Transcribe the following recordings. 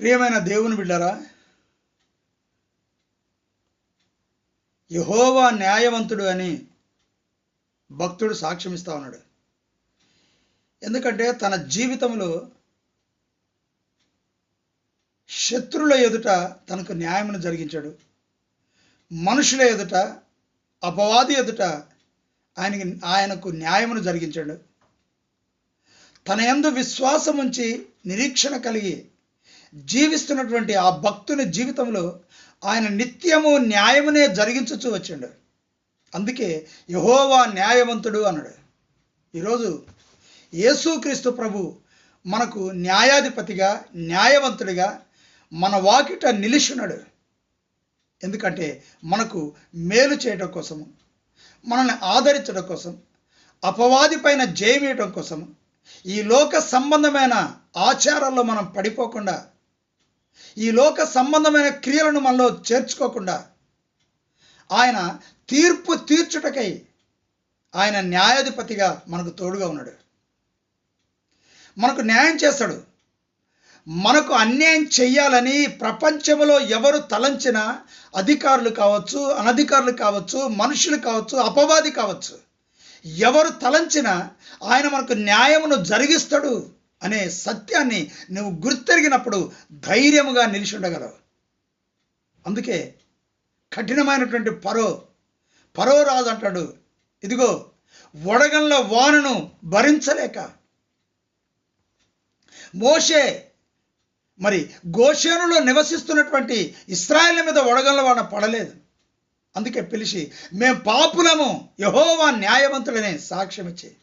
ప్రియమైన దేవుని బిడ్డారా యహోవా న్యాయవంతుడు అని భక్తుడు సాక్ష్యం ఇస్తా ఉన్నాడు. ఎందుకంటే తన జీవితంలో శత్రుల ఎదుట తనకు న్యాయమును జరిగించాడు. మనుషుల ఎదుట అపవాది ఎదుట ఆయనకి ఆయనకు న్యాయమును జరిగించాడు. తన ఎందు విశ్వాసం ఉంచి నిరీక్షణ కలిగి జీవిస్తున్నటువంటి ఆ భక్తుని జీవితంలో ఆయన నిత్యము న్యాయమునే జరిగించచ్చు వచ్చాడు. అందుకే యహోవా న్యాయవంతుడు అన్నాడు. ఈరోజు యేసుక్రీస్తు ప్రభు మనకు న్యాయాధిపతిగా న్యాయవంతుడిగా మన వాకిట నిలిచున్నాడు. ఎందుకంటే మనకు మేలు చేయడం కోసము మనల్ని ఆదరించడం కోసం అపవాది పైన జయమేయడం కోసం ఈ లోక సంబంధమైన ఆచారాల్లో మనం పడిపోకుండా ఈ లోక సంబంధమైన క్రియలను మనలో చేర్చుకోకుండా ఆయన తీర్పు తీర్చుటకై ఆయన న్యాయాధిపతిగా మనకు తోడుగా ఉన్నాడు. మనకు న్యాయం చేస్తాడు. మనకు అన్యాయం చెయ్యాలని ప్రపంచంలో ఎవరు తలంచిన అధికారులు కావచ్చు అనధికారులు కావచ్చు మనుషులు కావచ్చు అపవాది కావచ్చు ఎవరు తలంచిన ఆయన మనకు న్యాయమును జరిగిస్తాడు. అనే సత్యాన్ని నువ్వు గుర్తెరిగినప్పుడు ధైర్యముగా నిలిచి ఉండగలవు అందుకే కఠినమైనటువంటి పరో పరో రాజు అంటాడు ఇదిగో వడగంల వానను భరించలేక మోషే మరి గోషేనులో నివసిస్తున్నటువంటి ఇస్రాయల్ మీద వడగంల వాన పడలేదు. అందుకే పిలిచి మేం పాపులము యహోవా న్యాయవంతుడనే సాక్ష్యం ఇచ్చి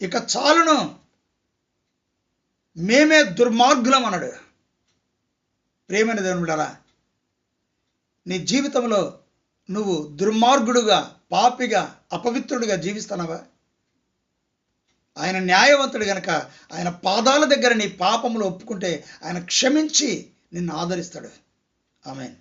ఇక చాలును మేమే దుర్మార్గులం అన్నాడు. ప్రేమైన దేవుని బిడ్డారా నీ జీవితంలో నువ్వు దుర్మార్గుడుగా పాపిగా అపవిత్రుడిగా జీవిస్తున్నావా? ఆయన న్యాయవంతుడు గనక ఆయన పాదాల దగ్గర నీ పాపములు ఒప్పుకుంటే ఆయన క్షమించి నిన్ను ఆదరిస్తాడు. ఆమె